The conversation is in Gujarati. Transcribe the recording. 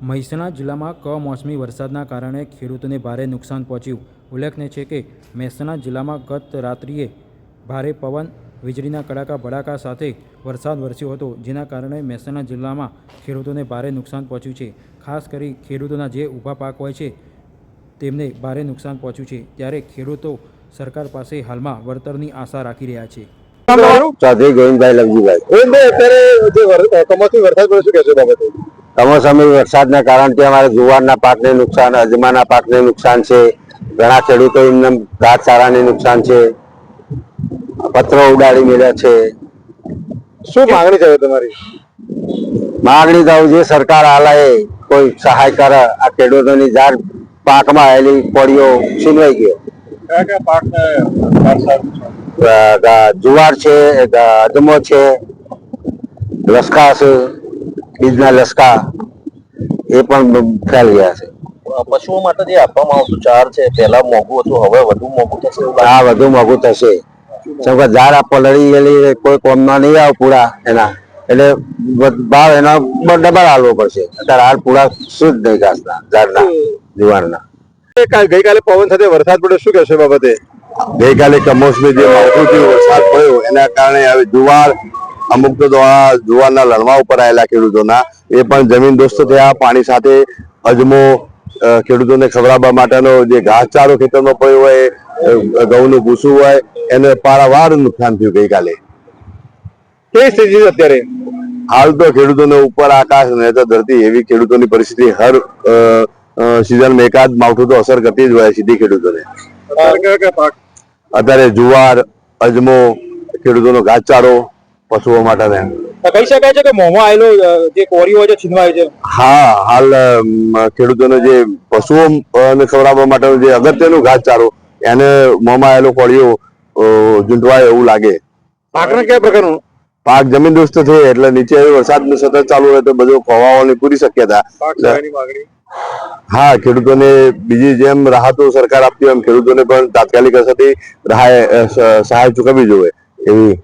મહેસાણા જિલ્લામાં કમોસમી વરસાદના કારણે ખેડૂતોને ભારે નુકસાન પહોંચ્યું. ઉલ્લેખનીય છે કે મહેસાણા જિલ્લામાં ગત રાત્રિએ ભારે પવન વીજળીના કડાકા ભડાકા સાથે વરસાદ વરસ્યો હતો જેના કારણે મહેસાણા જિલ્લામાં ખેડૂતોને ભારે નુકસાન પહોંચ્યું છે. ખાસ કરી ખેડૂતોના જે ઊભા પાક હોય છે તેમને ભારે નુકસાન પહોંચ્યું છે ત્યારે ખેડૂતો સરકાર પાસે હાલમાં વળતરની આશા રાખી રહ્યા છે. ચૌધરી ગોવિંદભાઈ લવજીભાઈ અત્યારે જે કમોસમી વરસાદ પડ્યો શું કહેશો બાબતે? કમોસમી વરસાદના કારણથી અમારે જુવારના પાકને નુકસાન અજમાના પાકને નુકસાન છે. ઘણા ખેડૂતો એમને ઘાસચારાને નુકસાન છે. પત્રો ઉડાડી મેળ્યા છે. શું માંગણી છે તમારી? માગણી તો જે સરકાર આલે એ કોઈ સહાય કરે આ ખેડૂતોની જાર પાકમાં આવેલી કોળીઓ છીનવાઈ ગયો. જુવાર છે અજમો છે લસકા છે બીજના લસકા એ પણ ફેલ ગયા છે. પશુઓ માટે જે આપવામાં આવતું ચાર છે પહેલા મોંઘું હતું હવે વધુ મોંઘું થશે હા વધુ મોંઘું થશે. કે ઝાડ પલળી ગયેલી કોઈ કોમમાં નહીં આવે પૂરા એના. એટલે ભાવ એનો ડબલ હાલવો પડશે. અત્યારે હાલ પૂરા શુદ્ધ નહીં ઘાસના ઝાડના જુવારના. કાલ- ગઈકાલે પવન સાથે વરસાદ પડ્યો શું કહેશો બાબતે? ગઈકાલે કમોસમી જે વરસાદ પડ્યો એના કારણે હવે જુવાર અમુક તો જુવારના લણવા ઉપર આવેલા ખેડૂતોના. એ પણ જમીન દોસ્ત થયા પાણી સાથે અજમો ખેડૂતોને ખવડાવવા માટેનો જે ઘાસચારો ખેતરમાં પડ્યો હોય ઘઉંનું ભૂસું હોય એને પારાવાર નુકસાન થયું ગઈકાલે. કેવી સ્થિતિ અત્યારે? હાલ તો ખેડૂતોને ઉપર આકાશ ને તો ધરતી એવી ખેડૂતોની પરિસ્થિતિ હર સિઝનમાં એકાદ માવઠું તો અસર કરતી જ હોય સીધી ખેડૂતોને. અત્યારે જુવાર અજમો ખેડૂતોનો ઘાસચારો પશુઓ માટે કહી શકાય છે કે મોમાં આવેલો જે કોરીઓ છે છીનવાય છે? હા હાલ ખેડૂતોને જે પશુઓ ખવડાવવા માટેનો જે અગત્યનું ઘાસચારો એને મોમાં આવેલો કોળીઓ ઝૂંટવાય એવું લાગે. પાકને કયા પ્રકારનું? પાક જમીન દોસ્ત થઈ એટલે નીચે વરસાદ સતત ચાલુ રહે તો બધું ખવાવાની પૂરી શક્યતા. હા ખેડૂતોને બીજી જેમ રાહતો સરકાર આપતી હોય એમ ખેડૂતોને પણ તાત્કાલિક અસરથી સહાય ચૂકવવી જોઈએ. એવી